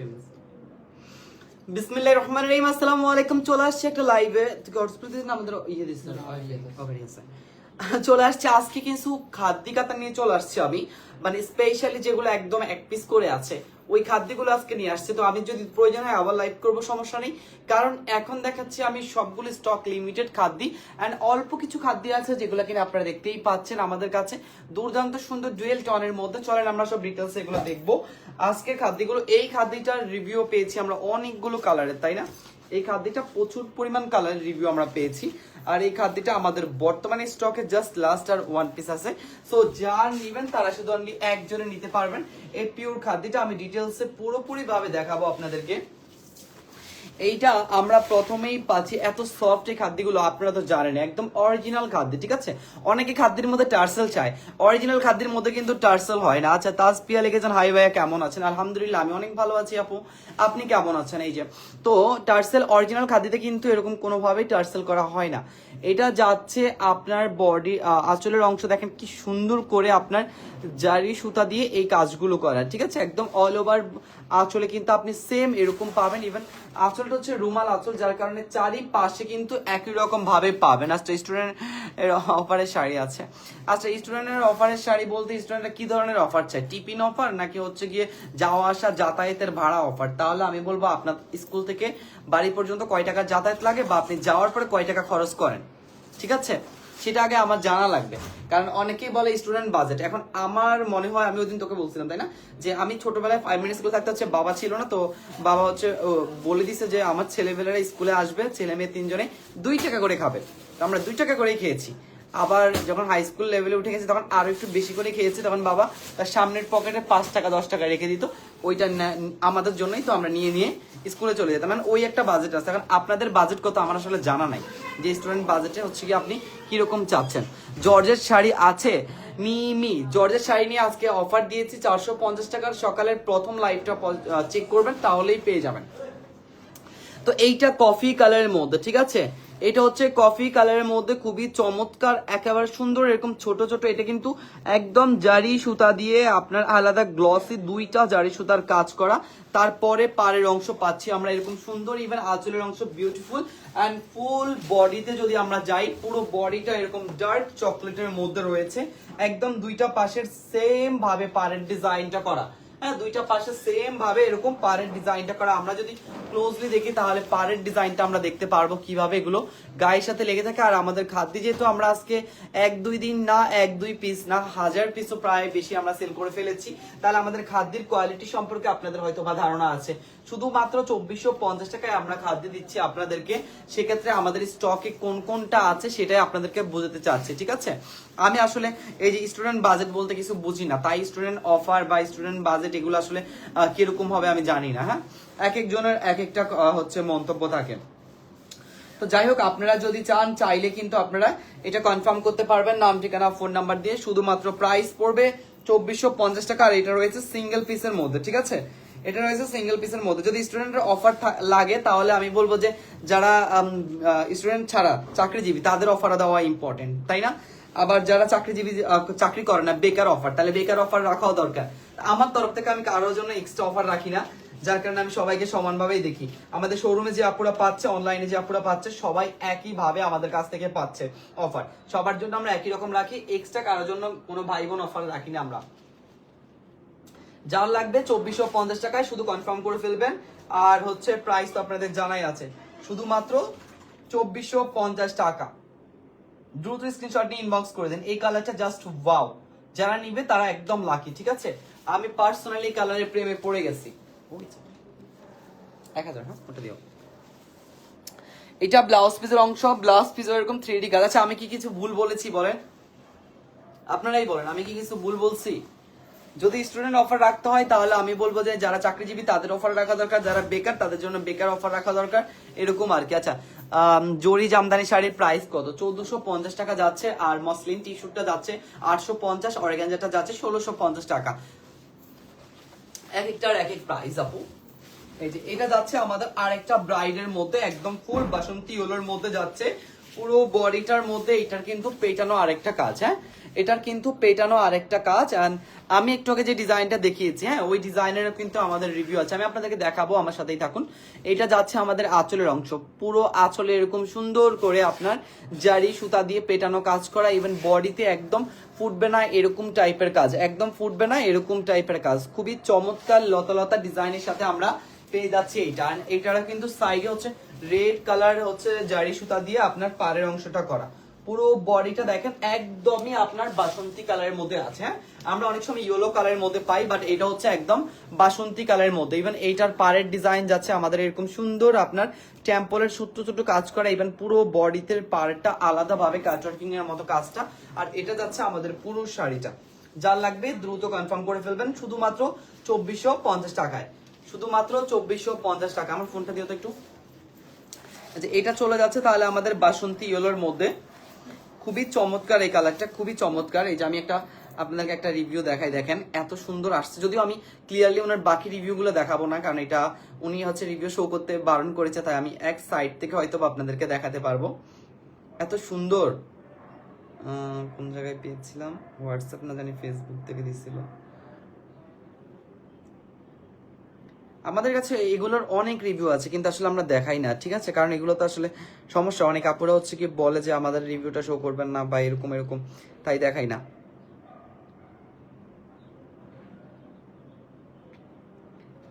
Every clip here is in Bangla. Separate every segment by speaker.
Speaker 1: ফেমাস বিসমিল্লাহির রহমানির রহিম আসসালামু আলাইকুম। চলে আসছে একটা লাইভে প্রতিদিন আমাদের ইয়ে দিচ্ছে আছে। চলে আসছে। আজকে কিছু খাদ্যিকাতা নিয়ে চলে আসছে আমি। মানে স্পেশালি যেগুলো একদম এক পিস করে আছে। ওই খাদ্যগুলো আজকে নিয়ে আসছে। তো আমি যদি প্রয়োজন হয় আবার লাইভ করব, সমস্যা নেই। কারণ এখন দেখাচ্ছি আমি সবগুলো স্টক লিমিটেড খাদ্য অ্যান্ড অল্প কিছু খাদ্য আছে যেগুলো কিনা আপনারা দেখতেই পাচ্ছেন আমাদের কাছে। দুর্দান্ত সুন্দর ডুয়েল টনের মধ্যে। চলেন আমরা সব ডিটেলস এগুলো দেখব। আজকের খাদ্যগুলো, এই খাদ্যটার রিভিউ পেয়েছি আমরা অনেকগুলো কালারের তাই না? এই খাদ্যটা প্রচুর পরিমাণ কালারের রিভিউ আমরা পেয়েছি। আর এই খাদ্যটা আমাদের বর্তমানে স্টকে জাস্ট লাস্ট আর ওয়ান পিস আছে। সো যার নিবেন তারা শুধু অনলি একজনে নিতে পারবেন। এই পিওর খাদ্যটা আমি ডিটেলসে পুরোপুরি ভাবে দেখাবো আপনাদেরকে। এইটা আমরা প্রথমেই পাচ্ছি এত সফট এই খাদ্যগুলো, আপনারা তো জানেন, একদম অরিজিনাল খাদ্য, ঠিক আছে? অনেকে খাদ্যের মধ্যে টার্সেল চায়। অরিজিনাল খাদ্যের মধ্যে কিন্তু টার্সেল হয় না। আচ্ছা তাজ পিয়া লিখেছেন হাই ভাইয়া কেমন আছেন? আলহামদুলিল্লাহ, আমি অনেক ভালো আছি আপু। আপনি কেমন আছেন? এই যে, তো টার্সেল অরিজিনাল খাদ্যতে কিন্তু এরকম কোনোভাবেই টার্সেল করা হয় না। এটা যাচ্ছে আপনার বডি আঁচলের অংশ, দেখেন কি সুন্দর করে আপনার জারি সুতা দিয়ে এই কাজগুলো করা, ঠিক আছে? একদম অল ওভার আঁচলে কিন্তু আপনি সেম এরকম পাবেন ইভেন আঁচলটা হচ্ছে রুমাল আঁচল, যার কারণে চারিপাশে কিন্তু একই রকম ভাবে পাবেন। আচ্ছা স্টুডেন্ট এর অফারের শাড়ি আছে। আচ্ছা স্টুডেন্টের অফারের শাড়ি বলতে স্টুডেন্টরা কি ধরনের অফার চাই টিফিন অফার নাকি হচ্ছে গিয়ে যাওয়া আসা, যাতায়াতের ভাড়া অফার তাহলে আমি বলব আপনার স্কুল থেকে বাড়ি পর্যন্ত কয় টাকা যাতায়াত লাগে বা আপনি যাওয়ার পরে কয় টাকা খরচ করেন? ঠিক আছে? সেটা আগে আমার জানা লাগবে। কারণ অনেকেই বলে স্টুডেন্ট বাজেট এখন আমার মনে হয়, আমি ওদিন তোকে বলছিলাম, তাই না? যে আমি ছোটবেলায় ফাইভ মিনিট স্কুলে থাকতে হচ্ছে বাবা ছিল না, তো বাবা হচ্ছে বলে দিছে যে আমার ছেলেমেয়েরা স্কুলে আসবে, ছেলে মেয়ে তিনজনে দুই টাকা করে খাবে। আমরা দুই টাকা করেই খেয়েছি। আবার যখন হাই স্কুল লেভেলে উঠে গেছি, তখন আরও একটু বেশি করে খেয়েছি। তখন বাবা তার সামনের পকেটে পাঁচ টাকা, দশ টাকা রেখে দিত। ওইটা আমাদের জন্যই তো আমরা নিয়ে নিয়ে স্কুলে চলে যেতাম। মানে ওই একটা বাজেট আছে। এখন আপনাদের বাজেট কত আমার আসলে জানা নাই। যে স্টুডেন্ট বাজেটে হচ্ছে কি আপনি কীরকম চাচ্ছেন? জর্জের শাড়ি আছে? মিমি, জর্জের শাড়ি নিয়ে আজকে অফার দিয়েছি চারশো পঞ্চাশ টাকার। সকালের প্রথম লাইভটা চেক করবেন, তাহলেই পেয়ে যাবেন। তো এইটা কফি কালারের মধ্যে, ঠিক আছে? এটা হচ্ছে কফি কালারের মধ্যে খুবই চমৎকার, একেবারে সুন্দর, এরকম ছোট ছোট, এটা কিন্তু একদম জারি সুতা দিয়ে আপনার আলাদা গ্লসি দুইটা জারি সুতার কাজ করা। তারপরে পাড়ের অংশ পাচ্ছি আমরা, এরকম সুন্দর ইভেন আঁচলের অংশ বিউটিফুল অ্যান্ড ফুল বডিতে যদি আমরা যাই, পুরো বডিটা এরকম ডার্ক চকলেটের মধ্যে রয়েছে। একদম দুইটা পাশের সেম ভাবে পাড়ের ডিজাইনটা করা। হ্যাঁ দুইটা পাশে সেম ভাবে এরকম পাড়ের ডিজাইনটা করা। আমরা যদি ক্লোজলি দেখি, তাহলে পাড়ের ডিজাইনটা আমরা দেখতে পারব কীভাবে এগুলো গায়ের সাথে লেগে থাকে। আর আমাদের খাদ্য যেহেতু আমরা আজকে এক, দুই দিন না, এক, দুই পিস না, হাজার পিসও প্রায় বেশি আমরা সেল করে ফেলেছি, তাহলে আমাদের খাদ্যের কোয়ালিটি সম্পর্কে আপনাদের হয়তো বা ধারণা আছে। শুধুমাত্র চব্বিশশো পঞ্চাশ টাকায় আমরা খাদ্য দিচ্ছি আপনাদেরকে। সেক্ষেত্রে আমাদের স্টকে কোন কোনটা আছে সেটাই আপনাদেরকে বোঝাতে চাচ্ছি, ঠিক আছে? আমি আসলে এই যে স্টুডেন্ট বাজেট বলতে কিছু বুঝি না। তাই স্টুডেন্ট অফার বা স্টুডেন্ট বাজেট এগুলো আসলে কীরকম হবে আমি জানি না হ্যাঁ? এক একজনের এক একটা হচ্ছে মন্তব্য থাকে। তো যাই হোক, আপনারা যদি চান, চাইলে কিন্তু আপনারা এটা কনফার্ম করতে পারবেন। নাম, ঠিকানা ফোন নাম্বার দিয়ে শুধুমাত্র প্রাইস পড়বে চব্বিশশো পঞ্চাশ টাকা, আর এটা রয়েছে সিঙ্গেল পিসের মধ্যে, ঠিক আছে? এটা রয়েছে সিঙ্গেল পিসের মধ্যে। যদি স্টুডেন্টের অফার লাগে, তাহলে আমি বলব যে যারা স্টুডেন্ট ছাড়া চাকরিজীবী, তাদের অফার দেওয়া ইম্পর্টেন্ট তাই না? আবার যারা চাকরিজীবী চাকরি করে না, বেকার অফার তাহলে বেকার অফার রাখাও দরকার। আমার তরফ থেকে আমি কারোর জন্য এক্সট্রা অফার রাখি না। যার কারণে আমি সবাইকে সমানভাবেই দেখি। আমাদের শোরুমে যে আপুরা পাচ্ছে অনলাইনে যে আপুরা পাচ্ছে, সবাই একই ভাবে আমাদের কাছ থেকে পাচ্ছে অফার সবার জন্য আমরা একই রকম রাখি এক্সট্রা কারোর জন্য কোনো ভাই বোন অফার রাখি না আমরা। যার লাগবে চব্বিশশো পঞ্চাশ টাকায় শুধু কনফার্ম করে ফেলবেন। আর হচ্ছে প্রাইস তো আপনাদের জানাই আছে। শুধুমাত্র চব্বিশশো পঞ্চাশ টাকা। দ্রুত স্ক্রিনশট নিয়ে ইনবক্স করে দেন। এই কালারটা জাস্ট ওয়াও যারা নিবে তারা একদম লাকি ঠিক আছে? আমি পার্সোনালি কালারের প্রেমে পড়ে গেছি। এক হাজার হ্যাঁ? ওটা দিও। এটা ব্লাউজ পিসের অংশ ব্লাউজ পিসের এরকম থ্রি ডি কাজ আচ্ছা আমি কি কিছু ভুল বলেছি, বলেন? আপনারাই বলেন, আমি কি কিছু ভুল বলছি? যদি স্টুডেন্ট অফার রাখতে হয়, তাহলে আমি বলব যে যারা চাকরিজীবী, তাদের অফার রাখা দরকার। যারা বেকার, তাদের জন্য বেকার অফার রাখা দরকার। এরকম আর কি। আচ্ছা জরি জামদানি শাড়ির প্রাইস কত? চোদ্দশো পঞ্চাশ টাকা যাচ্ছে, আর মসলিন টি শার্টটা যাচ্ছে আটশো পঞ্চাশ অরেগাঞ্জাটা যাচ্ছে ষোলোশো পঞ্চাশ টাকা। এক একটার এক এক প্রাইস আপু। এই যে, এটা যাচ্ছে আমাদের আরেকটা ব্রাইডের মধ্যে, একদম ফুল বাসন্তী ওলোর মধ্যে যাচ্ছে। পুরো বডিটার মধ্যে এটার কিন্তু পেটানো আরেকটা কাজ হ্যাঁ? এটার কিন্তু পেটানো আরেকটা কাজ অ্যান্ড আমি একটু আগে যে ডিজাইনটা দেখিয়েছি হ্যাঁ ওই ডিজাইনেরও কিন্তু আমাদের রিভিউ আছে। আমি আপনাদেরকে দেখাবো, আমার সাথেই থাকুন। এটা যাচ্ছে আমাদের আঁচলের অংশ। পুরো আঁচলে এরকম সুন্দর করে আপনার জারি সুতা দিয়ে পেটানো কাজ করা ইভেন বডিতে একদম ফুটবে না এরকম টাইপের কাজ, একদম ফুটবে না এরকম টাইপের কাজ। খুবই চমৎকার লতা লতা ডিজাইনের সাথে আমরা পেয়ে যাচ্ছি এইটা। আর এইটারও কিন্তু সাইডে হচ্ছে রেড কালার হচ্ছে জারি সুতা দিয়ে আপনার পাড়ের অংশটা করা। পুরো বডিটা দেখেন, একদমই আপনার বাসন্তী কালারের মধ্যে আছে হ্যাঁ? আমরা অনেক সময় ইয়েলো কালারের মধ্যে পাই বাট এটা হচ্ছে একদম বাসন্তী কালারের মধ্যে। ইভেন এইটার পাড়ের ডিজাইন যাচ্ছে আমাদের এরকম সুন্দর আপনার টেম্পলের ছোট্ট ছোট্ট কাজ করা ইভেন পুরো বডিতে পাড়টা আলাদাভাবে কাজ ওয়ার্কিং এর মতো কাজটা। আর এটা যাচ্ছে আমাদের পুরো শাড়িটা। যার লাগবে দ্রুত কনফার্ম করে ফেলবেন, শুধুমাত্র চব্বিশশো পঞ্চাশ টাকায়। শুধুমাত্র চব্বিশশো পঞ্চাশ টাকা। আমার ফোনটা দিও তো একটু। আচ্ছা এটা চলে যাচ্ছে তাহলে আমাদের বাসন্তী ইয়েলোর মধ্যে। খুবই চমৎকার এই কালারটা খুবই চমৎকার। এই যে আমি একটা, আপনাদেরকে একটা রিভিউ দেখাই, দেখেন, এত সুন্দর আসছে। যদিও আমি ক্লিয়ারলি ওনার বাকি রিভিউগুলো দেখাবো না, কারণ এটা উনি হচ্ছে রিভিউ শো করতে বারণ করেছে, তাই আমি এক সাইড থেকে হয়তো আপনাদেরকে দেখাতে পারব। এত সুন্দর। কোন জায়গায় পেয়েছিলাম? হোয়াটসঅ্যাপ না জানি ফেসবুক থেকে দিছিল। আমাদের কাছে এগুলোর অনেক রিভিউ আছে, কিন্তু আসলে আমরা দেখাই না, ঠিক আছে? কারণ এগুলো তো আসলে সমস্যা। অনেক আপুরা হচ্ছে কি বলে যে আমাদের রিভিউটা শো করবেন না বা এরকম এরকম, তাই দেখাই না।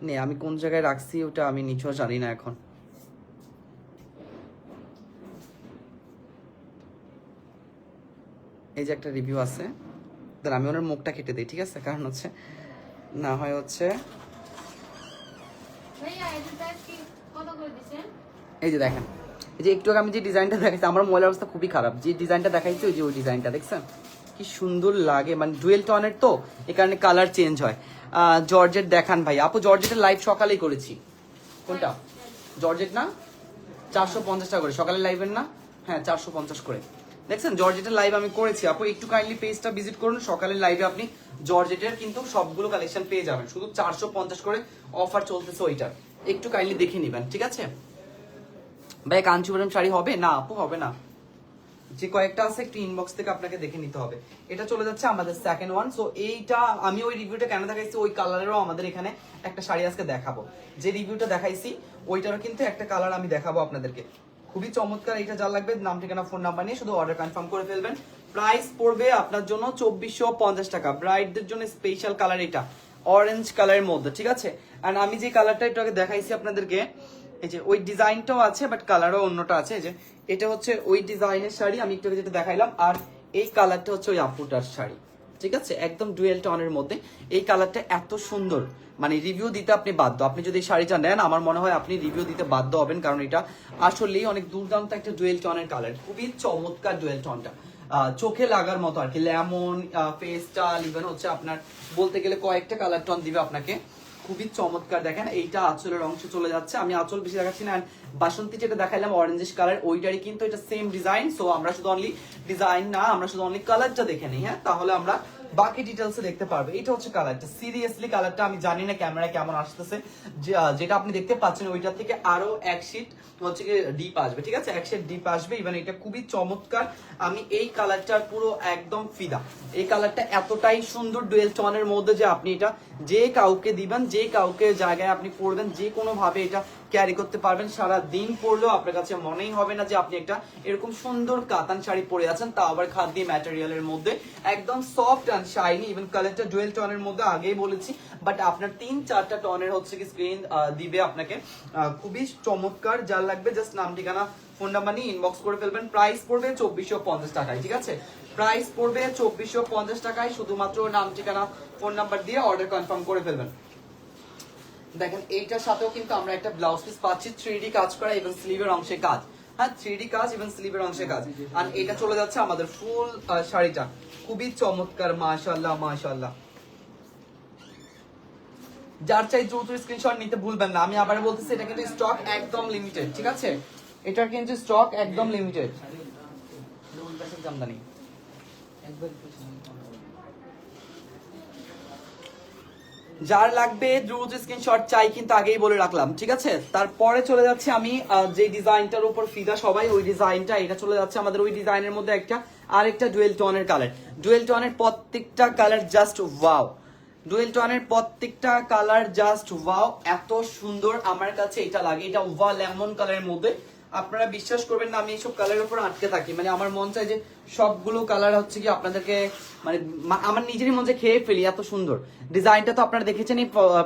Speaker 1: নে, আমি কোন জায়গায় রাখছি ওটা আমি নিচেও জানি না এখন। এই যে একটা রিভিউ আছে। আমি ওনার মুখটা কেটে দিই, ঠিক আছে? কারণ হচ্ছে, না হয় হচ্ছে
Speaker 2: এই
Speaker 1: যে দেখেন এই যে একটু আগে আমি যে ডিজাইনটা দেখাইছি আমার মোবাইলের অবস্থা খুবই খারাপ। যে ডিজাইনটা দেখাইছি ওই যে ওই ডিজাইনটা দেখছেন? কি সুন্দর লাগে মানে ডুয়েল টনের তো এই কারণে কালার চেঞ্জ হয়। জর্জেট দেখান ভাই। আপু জর্জেটের লাইভ সকালেই করেছি। কোনটা? জর্জেট না? চারশো পঞ্চাশ টাকা করে। সকালে লাইভের না? হ্যাঁ চারশো পঞ্চাশ করে। দেখছেন জর্জেটের লাইভ আমি করেছি। আপু, একটু কাইন্ডলি পেজটা ভিজিট করুন। সকালের লাইভে আপনি জর্জেটের কিন্তু সবগুলো কালেকশন পেয়ে যাবেন। শুধু চারশো পঞ্চাশ করে অফার চলতেছে ওইটার একটু কাইন্ডলি দেখে নেবেন, ঠিক আছে? ভাই কাঞ্চুপুরম শাড়ি হবে? না, আপু, হবে না। যে কয়েকটা আছে, একটু ইনবক্স থেকে আপনাকে দেখে নিতে হবে। এটা চলে যাচ্ছে আমাদের সেকেন্ড ওয়ান সো এইটা আমি ওই রিভিউটা কেন দেখাইছি? ওই কালারেরও আমাদের এখানে একটা শাড়ি আজকে দেখাবো। যে রিভিউটা দেখাইছি, ওইটারও কিন্তু একটা কালার আমি দেখাবো আপনাদেরকে। খুবই চমৎকার এটা যা লাগবে, নাম, ঠিকানা ফোন নাম্বার নিয়ে শুধু অর্ডার কনফার্ম করে ফেলবেন। প্রাইস পড়বে আপনার জন্য চব্বিশশো পঞ্চাশ টাকা। ব্রাইডদের জন্য স্পেশাল কালার এটা অরেঞ্জ কালারের মধ্যে, ঠিক আছে? আর আমি যে কালারটা একটু আগে দেখাইছি আপনাদেরকে, এই যে ওই ডিজাইনটাও আছে বাট কালারও অন্যটা আছে যে এটা হচ্ছে ওই ডিজাইনের শাড়ি, আমি একটু যেটা দেখাইলাম, আর এই কালারটা হচ্ছে ওই আপুটার শাড়ি। ঠিক আছে? একদম ডুয়েল টনের মধ্যে। এই কালারটা এত সুন্দর। মানে রিভিউ দিতে আপনি বাধ্য। আপনি যদি শাড়িটা নেন, আমার মনে হয় আপনি রিভিউ দিতে বাধ্য হবেন, কারণ এটা আসলেই অনেক দুর্দান্ত একটা ডুয়েল টনের কালার। খুবই চমৎকার ডুয়েল টনটা। চোখে লাগার মতো আর কি। লেমন পেস্টাল ইভেন হচ্ছে আপনার বলতে গেলে কয়েকটা কালার টন দিবে আপনাকে। খুবই চমৎকার। দেখেন, এইটা আঁচলের অংশ চলে যাচ্ছে। আমি আঁচল বেশি দেখাচ্ছি না। বাসন্তী যেটা দেখাইলাম অরেঞ্জিশ কালার ওইটারই কিন্তু এটা সেম ডিজাইন সো আমরা শুধু অনলি ডিজাইন না, আমরা শুধু অনলি কালারটা দেখে নিই হ্যাঁ? তাহলে আমরা বাকি ডিটেলস দেখতে পারবে। এটা হচ্ছে কালারটা সিরিয়াসলি কালারটা আমি জানি না ক্যামেরায় কেমন আসতেছে। যেটা আপনি দেখতে পাচ্ছেন, ওইটার থেকে আরও এক শিট হচ্ছে কি ডিপ আসবে, ঠিক আছে? এক শিট ডিপ আসবে। ইভেন এটা খুবই চমৎকার। আমি এই কালারটার পুরো একদম ফিদা। এই কালারটা এতটাই সুন্দর ডুয়েল টনের মধ্যে যে আপনি এটা যে কাউকে দিবেন, যে কাউকে জায়গায় আপনি পড়বেন যে কোনো ভাবে এটা ক্যারি করতে পারবেন। সারা দিন পরলেও আপনার কাছে মনেই হবে না যে আপনি একটা এরকম সুন্দর কাতান শাড়ি পরে আছেন, তা আবার খাদ্য ম্যাটেরিয়ালের মধ্যে। একদম সফট অ্যান্ড শাইনি ইভেন কালারটা ডুয়েল টনের মধ্যে আগেই বলেছি। বাট আপনার তিন, চারটা টনের হচ্ছে কি স্ক্রিন দিবে আপনাকে। খুবই চমৎকার, যার লাগবে জাস্ট নাম, ঠিকানা ফোন নাম্বার নিয়ে ইনবক্স করে ফেলবেন। প্রাইস পড়বে চব্বিশশো পঞ্চাশ টাকায়, ঠিক আছে? প্রাইস পড়বে চব্বিশশো পঞ্চাশ টাকায়, শুধুমাত্র নাম, ঠিকানা ফোন নাম্বার দিয়ে অর্ডার কনফার্ম করে ফেলবেন। দেখেন, এইটার সাথেও কিন্তু আমরা একটা ব্লাউজ পিস পাচ্ছি থ্রি কাজ করা এবং স্লিভের অংশে কাজ। হ্যাঁ থ্রি কাজ এবং স্লিভের অংশে কাজ। আর এটা চলে যাচ্ছে আমাদের ফুল শাড়িটা। খুবই চমৎকার মাশাল্লাহ মাশাল্লাহ যার চাই দ্রুত স্ক্রিনশট নিতে ভুলবেন না। আমি আবার বলতেছি, এটা কিন্তু স্টক একদম লিমিটেড ঠিক আছে? এটার কিন্তু স্টক একদম লিমিটেড জামদানি যার লাগবে দ্রুত স্ক্রিনশট চাই, কিন্তু আগেই বলে রাখলাম, ঠিক আছে? তারপরে চলে যাচ্ছে আমি যে ডিজাইনটার উপর ফিদা সবাই, ওই ডিজাইনটা এটা চলে যাচ্ছে আমাদের ওই ডিজাইনের মধ্যে একটা, আরেকটা ডুয়েল টোনের কালার ডুয়েল টোনের প্রত্যেকটা কালার জাস্ট ওয়াও ডুয়েল টোনের প্রত্যেকটা কালার জাস্ট ওয়াও এত সুন্দর আমার কাছে এটা লাগে। এটা ওয়া লেমন কালারের মধ্যে। আপনারা বিশ্বাস করবেন না, আমি এইসব কালারের উপর আটকে থাকি। মানে আমার মন চায় যে সবগুলো কালার হচ্ছে কি আপনাদেরকে মানে আমার নিজেরই মন চায় খেয়ে ফেলি, এত সুন্দর। ডিজাইনটা তো আপনারা দেখেছেন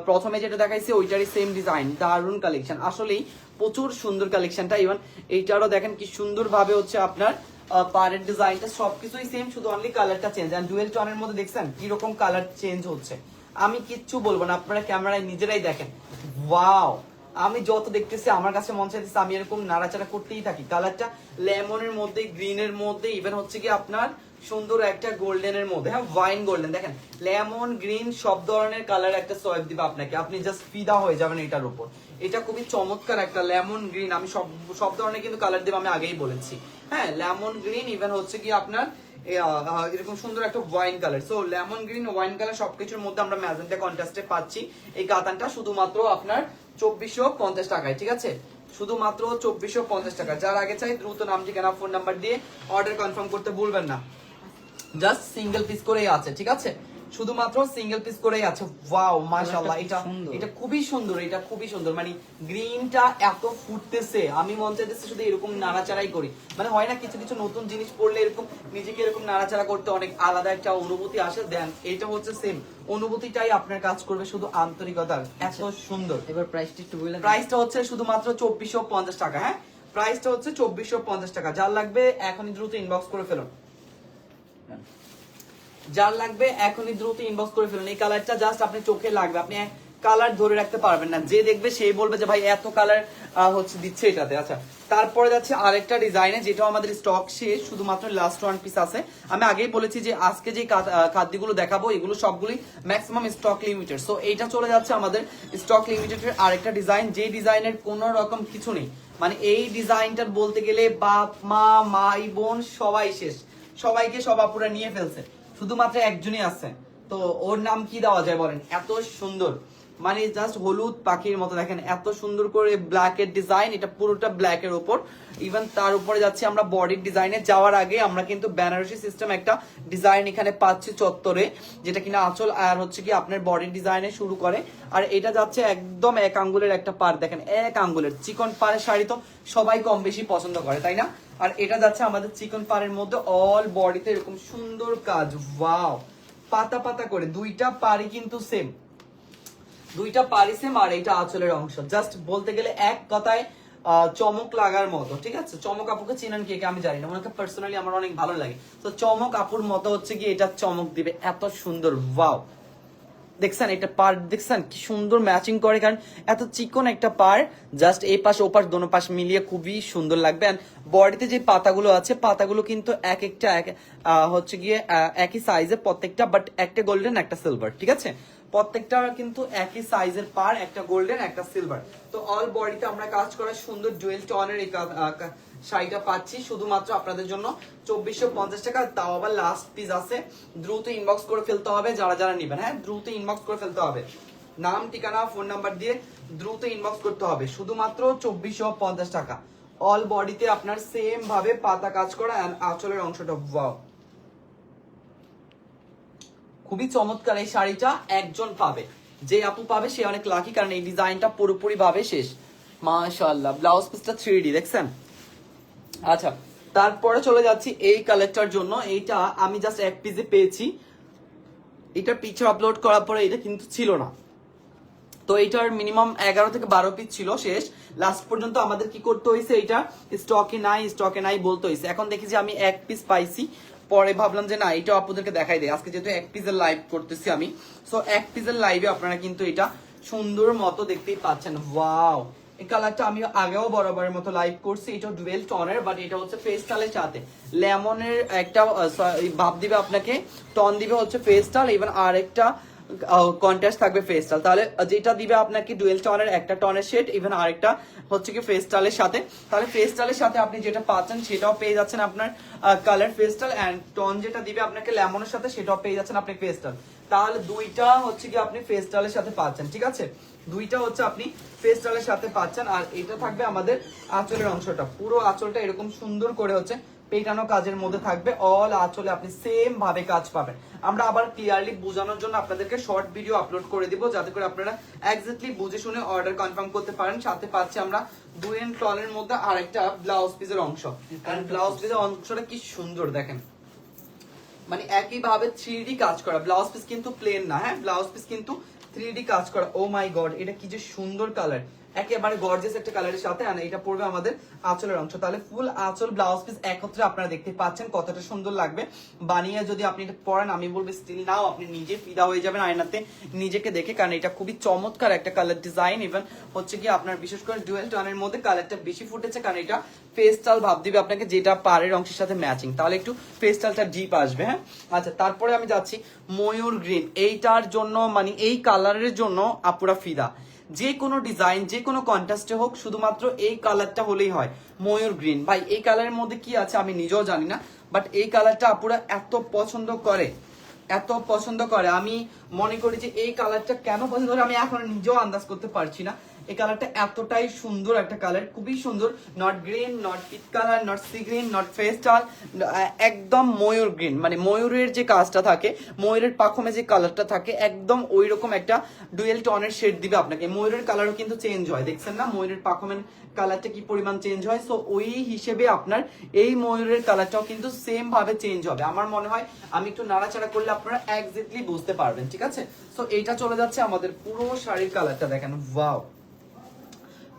Speaker 1: প্রথমে যেটা দেখাইছি, ওইটারই সেম ডিজাইন দারুণ কালেকশন আসলেই প্রচুর সুন্দর কালেকশনটা ইভেন এইটারও দেখেন কি সুন্দর ভাবে হচ্ছে আপনার পারের ডিজাইনটা সবকিছুই সেম শুধু অনলি কালারটা চেঞ্জ আর ডুয়েল টোনের মধ্যে দেখছেন কি রকম কালার চেঞ্জ হচ্ছে। আমি কিচ্ছু বলব না, আপনারা ক্যামেরায় নিজেরাই দেখেন। ওয়াও আমি যত দেখতেছি, আমার কাছে মন চাইতেছে আমি এরকম নাড়াচাড়া করতেই থাকি। কালারটা লেমনের মধ্যে, গ্রিনের মধ্যে ইভেন হচ্ছে কি আপনার সুন্দর একটা গোল্ডেনের মধ্যে। হ্যাঁ ওয়াইন গোল্ডেন। দেখেন, লেমন, গ্রিন, সব ধরনের কালার একটা সোয়েব দিবে আপনাকে। আপনি জাস্ট ফিদা হয়ে যাবেন এটার উপর। এটা খুবই চমৎকার একটা লেমন, গ্রিন, আমি সব সব ধরনের কিন্তু কালার দেব আমি আগেই বলেছি। হ্যাঁ লেমন, গ্রিন ইভেন হচ্ছে কি আপনার এরকম সুন্দর একটা wine colour. So lemon, green, wine colour সবকিছুর মধ্যে আমরা ম্যাজেন্টা কন্ট্রাস্টে পাচ্ছি। এই কাতানটা শুধুমাত্র আপনার চব্বিশশো পঞ্চাশ টাকায়, ঠিক আছে? শুধুমাত্র চব্বিশশো পঞ্চাশ টাকা। যার আগে চাই, দ্রুত নাম ঠিকানা ফোন নাম্বার দিয়ে অর্ডার কনফার্ম করতে ভুলবেন না। জাস্ট সিঙ্গেল পিস করেই আছে, ঠিক আছে? শুধুমাত্র সিঙ্গেল পিস করেই আছে। ওয়াও মাশাআল্লাহ এটা এটা খুবই সুন্দর। এটা খুবই সুন্দর মানে গ্রিনটা এত ফুটতেছে আমি মন চাইতেছে শুধু এরকম নাড়াচাড়াই করি। মানে হয় না কিছু কিছু নতুন জিনিস পড়লে এরকম নিজেকে এরকম নাড়াচাড়া করতে অনেক আলাদা একটা অনুভূতি আসে। দেন এটা হচ্ছে সেম অনুভূতিটাই আপনার কাজ করবে শুধু আন্তরিকতার। এত সুন্দর।
Speaker 3: এবার প্রাইসটা একটু বললেন
Speaker 1: প্রাইসটা হচ্ছে শুধুমাত্র চব্বিশশো পঞ্চাশ টাকা হ্যাঁ? প্রাইসটা হচ্ছে চব্বিশশো পঞ্চাশ টাকা। যার লাগবে এখনই দ্রুত ইনবক্স করে ফেলুন। যার লাগবে এখনই দ্রুত ইনবক্স করে ফেলুন। এই কালারটা জাস্ট আপনি চোখে লাগবে। আপনি কালার ধরে রাখতে পারবেন না। যে দেখবে সেই বলবে যে, ভাই, এত কালার হচ্ছে দিচ্ছে এটাতে। আচ্ছা তারপরে যাচ্ছে আরেকটা ডিজাইনে যেটা আমাদের স্টক শেষ, শুধুমাত্র লাস্ট ওয়ান পিস আছে। আমি আগেই বলেছি যে, আজকে যে খাদ্যগুলো দেখাবো, এগুলো সবগুলোই ম্যাক্সিমাম স্টক লিমিটেড সো এইটা চলে যাচ্ছে আমাদের স্টক লিমিটেডের আরেকটা ডিজাইন যে ডিজাইনের কোনো রকম কিছু নেই। মানে এই ডিজাইনটার বলতে গেলে বাপ, মা, মাই, বোন, সবাই শেষ। সবাইকে সব আপুরা নিয়ে ফেলছে। শুধুমাত্র একজনই আছে। তো ওর নাম কি দেওয়া যায় বলেন? এত সুন্দর। মানে জাস্ট হলুদ পাখির মতো দেখেন, এত সুন্দর করে ব্ল্যাক এর ডিজাইন এটা পুরোটা ব্ল্যাক এর উপর। ইভেন তার উপরে যাচ্ছে আমরা বডির ডিজাইনে যাওয়ার আগে আমরা কিন্তু বেনারসি সিস্টেম একটা ডিজাইন এখানে পাচ্ছি চত্বরে, যেটা কিনা আঁচল আর হচ্ছে কি আপনার বডির ডিজাইনে শুরু করে। আর এটা যাচ্ছে একদম এক আঙ্গুলের একটা পার দেখেন, এক আঙ্গুলের। চিকন পাড়ের শাড়ি তো সবাই কম বেশি পছন্দ করে, তাই না? আর এটা যাচ্ছে আমাদের চিকন পাড়ের মধ্যে অল বডিতে এরকম সুন্দর কাজ। ওয়াও পাতা পাতা করে। দুইটা পাড়ি কিন্তু সেম দুইটা পারি সেম আর এইটা আঁচলের অংশ। জাস্ট বলতে গেলে এক কথায় চমক লাগার মতো, ঠিক আছে? চমক আপুকে চিনেন কে কে আমি জানি না। ওনাকে পার্সোনালি আমার অনেক ভালো লাগে। তো চমক আপুর মতো হচ্ছে কি এটা চমক দিবে। এত সুন্দর। ওয়াও দেখছেন, এটা পার, দেখছেন, কি সুন্দর ম্যাচিং করে, কারণ এত চিকন একটা পার জাস্ট এই পাশ, ও পাশ, দোনো পাশ মিলিয়ে খুবই সুন্দর লাগবে। এন্ড বডিতে যে পাতাগুলো আছে, পাতাগুলো কিন্তু এক একটা, এক হচ্ছে গিয়ে একই সাইজের প্রত্যেকটা বাট একটা গোল্ডেন একটা সিলভার ঠিক আছে? প্রত্যেকটা কিন্তু একই সাইজের পার, একটা গোল্ডেন একটা সিলভার তো অল বডিতে আমরা কাজ করা সুন্দর জুয়েল টনের শাড়িটা পাচ্ছি, শুধুমাত্র আপনাদের জন্য। চব্বিশশো পঞ্চাশ টাকা, তাও আবার লাস্ট পিস আছে। দ্রুত ইনবক্স করে ফেলতে হবে যারা যারা নেবেন। হ্যাঁ দ্রুত ইনবক্স করে ফেলতে হবে। নাম, ঠিকানা ফোন নাম্বার দিয়ে দ্রুত ইনবক্স করতে হবে। শুধুমাত্র চব্বিশশো পঞ্চাশ টাকা। অল বডিতে আপনার সেম ভাবে পাতা কাজ করা আঁচলের অংশটা ওয়াও খুবই চমৎকার এই শাড়িটা একজন পাবে। যে আপু পাবে, সে অনেক লাকি কারণ এই ডিজাইনটা পুরোপুরি ভাবে শেষ। মাশাআল্লাহ ব্লাউজ পিসটা থ্রি ডি দেখছেন? আচ্ছা। তারপরে চলে যাচ্ছি এই কালেক্টর জন্য। এইটা আমি জাস্ট এক পিসে পেয়েছি। এটা পিকচার আপলোড করার পরে এটা কিন্তু ছিল না। তো এইটার মিনিমাম এগারো থেকে বারো পিস ছিল শেষ। লাস্ট পর্যন্ত আমাদের কি করতে হয়েছে এটা স্টকে নাই স্টকে নাই বলতে হয়েছে। এখন দেখি যে আমি এক পিস পাইছি। পরে ভাবলাম যে না এটা আপনাদেরকে দেখাই দেয় আজকে যেহেতু এক পিসের লাইভ করতেছি আমি। সো এক পিসের লাইভে আপনারা কিন্তু এটা সুন্দর মতো দেখতেই পাচ্ছেন। ওয়াও কালারটা আমি আগেও বরাবরের মতো লাইভ করছি। এটা ডুয়েল টনের বাট এটা হচ্ছে ফেস্টালের সাথে লেমনের একটা ভাব দিবে আপনাকে। টন দিবে হচ্ছে ফেস্টাল ইভেন আর একটা কন্ট্রাস্ট থাকবে ফেস্টাল তাহলে যেটা দিবে আপনাকে ডুয়েল টনের একটা টনের শেড ইভেন আরেকটা হচ্ছে কি ফেস্টালের সাথে। তাহলে ফেস্টালের সাথে আপনি যেটা পাচ্ছেন, সেটাও পেয়ে যাচ্ছেন আপনার কালার ফেস্টাল অ্যান্ড টন যেটা দিবে আপনাকে লেমনের সাথে, সেটাও পেয়ে যাচ্ছেন আপনি ফেস্টাল তাহলে দুইটা হচ্ছে কি আপনি ফেস্টালের সাথে পাচ্ছেন, ঠিক আছে? দুইটা হচ্ছে আপনি ফেস্টালের সাথে পাচ্ছেন, আর এটা থাকবে আমাদের আঁচলের অংশটা। পুরো আঁচলটা এরকম সুন্দর করে হচ্ছে পেটানো কাজের মধ্যে থাকবে। অল আঁচলে আপনি সেম ভাবে কাজ পাবেন। আমরা আবার ক্লিয়ারলি বোঝানোর জন্য আপনাদেরকে শর্ট ভিডিও আপলোড করে দিব, যাতে করে আপনারা এক্স্যাক্টলি বুঝে শুনে অর্ডার কনফার্ম করতে পারেন। সাথে পাচ্ছি আমরা দুই এন টনের মধ্যে আরেকটা ব্লাউজ পিসের অংশ। কারণ ব্লাউজ পিসের অংশটা কি সুন্দর দেখেন। মানে একইভাবে থ্রি কাজ করা। ব্লাউজ পিস কিন্তু প্লেন না হ্যাঁ? ব্লাউজ পিস কিন্তু থ্রি কাজ করা। ও মাই গড এটা কি যে সুন্দর কালার একেবারে গর্জিয়াস একটা কালারের সাথে আর এটা পড়বে আমাদের আঁচলের অংশ। তাহলে ফুল আঁচল ব্লাউজ পিস একত্রে আপনারা দেখতে পাচ্ছেন কতটা সুন্দর লাগবে। বানিয়ে যদি আপনি এটা পরেন, আমি বলব স্টিল নাও আপনি নিজে ফিদা হয়ে যাবেন আয়নাতে নিজেকে দেখে, কারণ এটা খুবই চমৎকার একটা কালার ডিজাইন ইভেন হচ্ছে কি আপনার বিশেষ করে ডুয়েল টনের মধ্যে কালারটা বেশি ফুটেছে, কারণ এটা ফেস্টাল ভাব দিবে আপনাকে, যেটা পাড়ের অংশের সাথে ম্যাচিং তাহলে একটু ফেস্টালটা ডিপ আসবে হ্যাঁ? আচ্ছা তারপরে আমি যাচ্ছি ময়ূর গ্রিন এইটার জন্য মানে এই কালারের জন্য আপুরা ফিদা। যে কোনো ডিজাইন যে কোনো কন্ট্রাস্টে হোক, শুধুমাত্র এই কালারটা হলেই হয়। ময়ূর গ্রিন ভাই, এই কালারের মধ্যে কি আছে আমি নিজেও জানি না বাট এই কালারটা আপুরা এত পছন্দ করে, এত পছন্দ করে। আমি মনে করি যে এই কালারটা কেন পছন্দ করে, আমি এখন নিজেও আন্দাজ করতে পারছি না। এই কালারটা এতটাই সুন্দর একটা কালার, খুবই সুন্দর। Not green not pit colour not sea green not pastel একদম ময়ূর গ্রিন মানে ময়ূরের যে কাজটা থাকে, ময়ূরের পাখমে যে কালারটা থাকে, একদম ওই রকম একটা ডুয়েল টনের শেড দিবে আপনাকে। ময়ূরের কালারও কিন্তু চেঞ্জ হয়। দেখছেন না? ময়ূরের পাখমের কালারটা কি পরিমাণ চেঞ্জ হয়? সো ওই হিসেবে আপনার এই ময়ূরের কালারটাও কিন্তু সেম ভাবে চেঞ্জ হবে। আমার মনে হয়, আমি একটু নাড়াচাড়া করলে আপনারা একজাক্টলি বুঝতে পারবেন, ঠিক আছে? সো এইটা চলে যাচ্ছে আমাদের পুরো শাড়ির কালারটা দেখেন। ওয়াও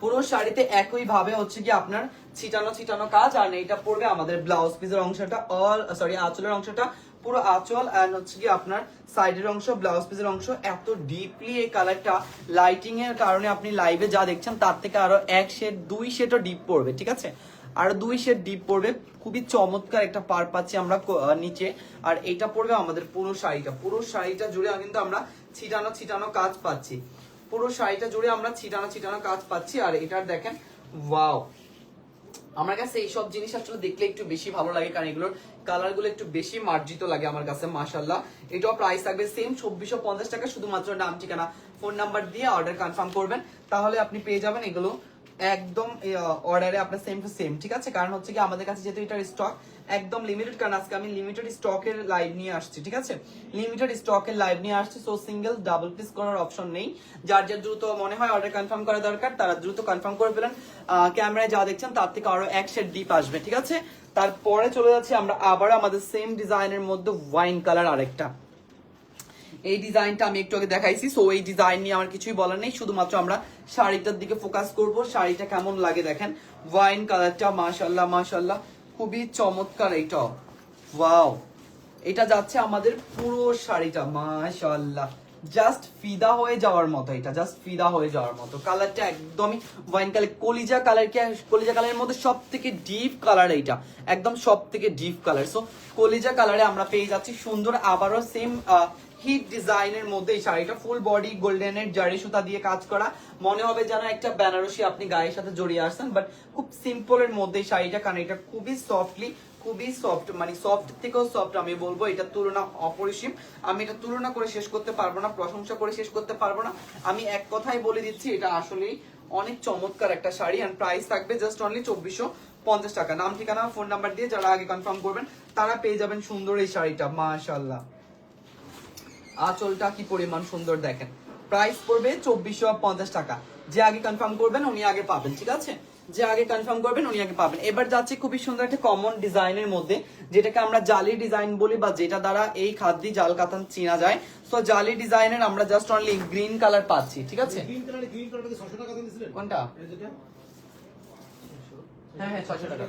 Speaker 1: পুরো শাড়িতে একই ভাবে হচ্ছে কি আপনার ছিটানো ছিটানো কাজ, আর এইটা পড়বে আমাদের ব্লাউজ পিসের অংশটা অল সরি আঁচলের অংশটা, পুরো আঁচল আর হচ্ছে কি আপনার সাইডের অংশ ব্লাউজ পিসের অংশ। এত ডিপলি এই কালারটা লাইটিং এর কারণে আপনি লাইভে যা দেখছেন, তার থেকে আরও এক শেড দুই শেডও ডিপ পড়বে, ঠিক আছে? আর দুই শেড ডিপ পড়বে। খুবই চমৎকার একটা পার পাচ্ছি আমরা নিচে। আর এটা পড়বে আমাদের পুরো শাড়িটা। পুরো শাড়িটা জুড়ে কিন্তু আমরা ছিটানো ছিটানো কাজ পাচ্ছি। পুরো শাড়িটা জুড়ে আমরা ছিটানো ছিটানো কাজ পাচ্ছি, আর এটার দেখেন, ওয়াও। আমার কাছে এইসব জিনিস আসলে দেখলে একটু বেশি ভালো লাগে, কারণ এগুলোর কালারগুলো একটু বেশি মার্জিত লাগে আমার কাছে মাশাল্লাহ এটাও প্রাইস থাকবে সেম চব্বিশশো পঞ্চাশ টাকা, শুধুমাত্র নাম, ঠিকানা ফোন নাম্বার দিয়ে অর্ডার কনফার্ম করবেন। তাহলে আপনি পেয়ে যাবেন এগুলো একদম অর্ডারে আপনার সেম টু সেম ঠিক আছে? কারণ হচ্ছে কি, আমাদের কাছে যেহেতু এটার স্টক একদম লিমিটেড কারণ আজকে আমি লিমিটেড স্টকের লাইভ নিয়ে আসছি, ঠিক আছে? লিমিটেড স্টকের লাইভ নিয়ে আসছি সো সিঙ্গেল ডাবল পিস করার অপশন নেই। যার যার দ্রুত মনে হয় অর্ডার কনফার্ম করা দরকার, তারা দ্রুত কনফার্ম করে ফেলেন। ক্যামেরায় যা দেখছেন, তার থেকে আরও এক শেড ডিপ আসবে, ঠিক আছে? তারপরে চলে যাচ্ছি আমরা আবার আমাদের সেম ডিজাইনের মধ্যে ওয়াইন কালার আরেকটা। এই ডিজাইনটা আমি একটু আগে দেখাইছি সো এই ডিজাইন নিয়ে আমার কিছুই বলার নেই, শুধুমাত্র আমরা শাড়িটার দিকে ফোকাস করব, শাড়িটা কেমন লাগে দেখেন। ওয়াইন কালারটা মাশাল্লাহ মাশাল্লাহ খুবই চমৎকার এইটা ওয়াও। এটা যাচ্ছে আমাদের পুরো শাড়িটা মাশাল্লাহ জাস্ট ফিদা হয়ে যাওয়ার মতো এটা, জাস্ট ফিদা হয়ে যাওয়ার মতো। কালারটা একদমই ওয়াইন কালার কলিজা কালার কে, কলিজা কালারের মধ্যে সব থেকে ডিপ কালার এইটা। একদম সব থেকে ডিপ কালার সো কলিজা কালারে আমরা পেয়ে যাচ্ছি সুন্দর, আবারও সেম হিট ডিজাইনের মধ্যে এই শাড়িটা। ফুল বডি গোল্ডেনের জারি সুতা দিয়ে কাজ করা। মনে হবে যেন একটা বেনারসি আপনি গায়ের সাথে জড়িয়ে আসছেন বাট খুব সিম্পলের মধ্যে এই শাড়িটা, কারণ এটা খুবই সফটলি খুবই সফট মানে সফট থেকেও সফট আমি বলব এটা তুলনা অপরিসীম। আমি এটা তুলনা করে শেষ করতে পারব না, প্রশংসা করে শেষ করতে পারব না। আমি এক কথাই বলে দিচ্ছি, এটা আসলেই অনেক চমৎকার একটা শাড়ি এন্ড প্রাইস থাকবে জাস্ট অনলি চব্বিশশো পঞ্চাশ টাকা। নাম ঠিকানা ফোন নাম্বার দিয়ে যারা আগে কনফার্ম করবেন, তারা পেয়ে যাবেন সুন্দর এই শাড়িটা মাশাল্লাহ আঁচলটা কি পরিমাণ সুন্দর দেখেন। প্রাইস পড়বে চব্বিশশো পঞ্চাশ টাকা। যে আগে কনফার্ম করবেন উনি আগে পাবেন ঠিক আছে? যে আগে কনফার্ম করবেন উনি আগে পাবেন। এবার যাচ্ছে খুবই সুন্দর একটা কমন ডিজাইনের মধ্যে যেটাকে আমরা জালি ডিজাইন বলি বা যেটা দ্বারা এই খাদ্যি জাল কাতান চেনা যায়। সো জালি ডিজাইনের আমরা জাস্ট অনলি গ্রিন কালার পাচ্ছি ঠিক আছে?
Speaker 3: গ্রিন কালারে গ্রিন কালারটাকে 600 টাকা দিয়ে দিছিলেন
Speaker 1: কোনটা? হ্যাঁ হ্যাঁ ছশো টাকা।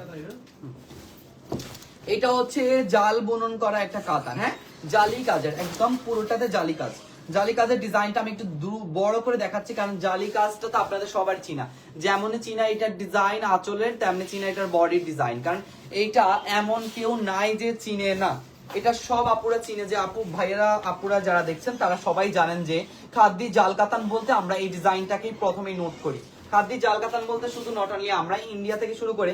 Speaker 1: এটা হচ্ছে জাল বুনন করা একটা কাতান হ্যাঁ? জালি কাজের একদম পুরোটাতে জালি কাজ। জালি কাজের ডিজাইনটা আমি একটু বড় করে দেখাচ্ছি, কারণ জালি কাজটা তো আপনাদের সবার চিনা। যেমন চিনা এটার ডিজাইন আঁচলের, তেমনি চিনা এটার বডির ডিজাইন, কারণ এইটা এমন কেউ নাই যে চিনে না। এটা সব আপুরা চিনে যে আপু, ভাইয়েরা, আপুরা যারা দেখছেন, তারা সবাই জানেন যে খাদ্দি জাল কাতান বলতে আমরা এই ডিজাইনটাকেই প্রথমেই নোট করি। খাদ্দি জাল কাতান বলতে শুধু নট অনলি আমরা, ইন্ডিয়া থেকে শুরু করে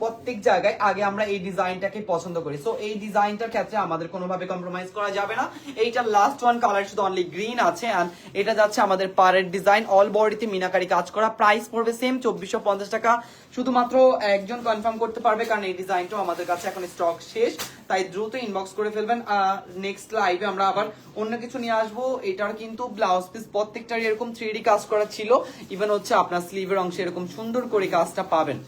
Speaker 1: প্রত্যেক জায়গায় আগে আমরা এই ডিজাইনটাকে পছন্দ করি। সো এই ডিজাইনটার ক্ষেত্রে আমাদের কোনোভাবে কম্প্রোমাইজ করা যাবে না। এইটা লাস্ট ওয়ান কালার শুধু অনলি গ্রিন আছে অ্যান্ড এটা যাচ্ছে আমাদের পারের ডিজাইন অল বডিতে মিনাকারি কাজ করা। প্রাইস পড়বে সেম চব্বিশশো পঞ্চাশ টাকা। শুধুমাত্র একজন কনফার্ম করতে পারবে কারণ এই ডিজাইনটাও আমাদের কাছে এখন স্টক শেষ। তাই দ্রুত ইনবক্স করে ফেলবেন। নেক্সট লাইভে আমরা আবার অন্য কিছু নিয়ে আসব। এটার কিন্তু ব্লাউজ পিস প্রত্যেকটারই এরকম থ্রি কাজ করা ছিল। ইভেন হচ্ছে আপনার স্লিভের অংশে এরকম সুন্দর করে কাজটা পাবেন।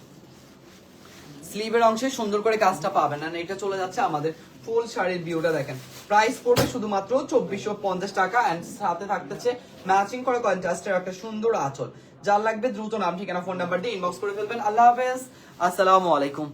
Speaker 1: স্লিভের অংশে সুন্দর করে কাজটা পাবেন। না এটা চলে যাচ্ছে আমাদের ফুল শাড়ির ভিউটা দেখেন। প্রাইস পড়বে শুধুমাত্র চব্বিশশো পঞ্চাশ টাকা অ্যান্ড সাথে থাকতেছে ম্যাচিং করে কন্ট্রাস্টের একটা সুন্দর আচল। যার লাগবে দ্রুত নাম, ঠিকানা ফোন নাম্বার দিয়ে ইনবক্স করে ফেলবেন। আল্লাহ হাফেজ। আসসালামু আলাইকুম।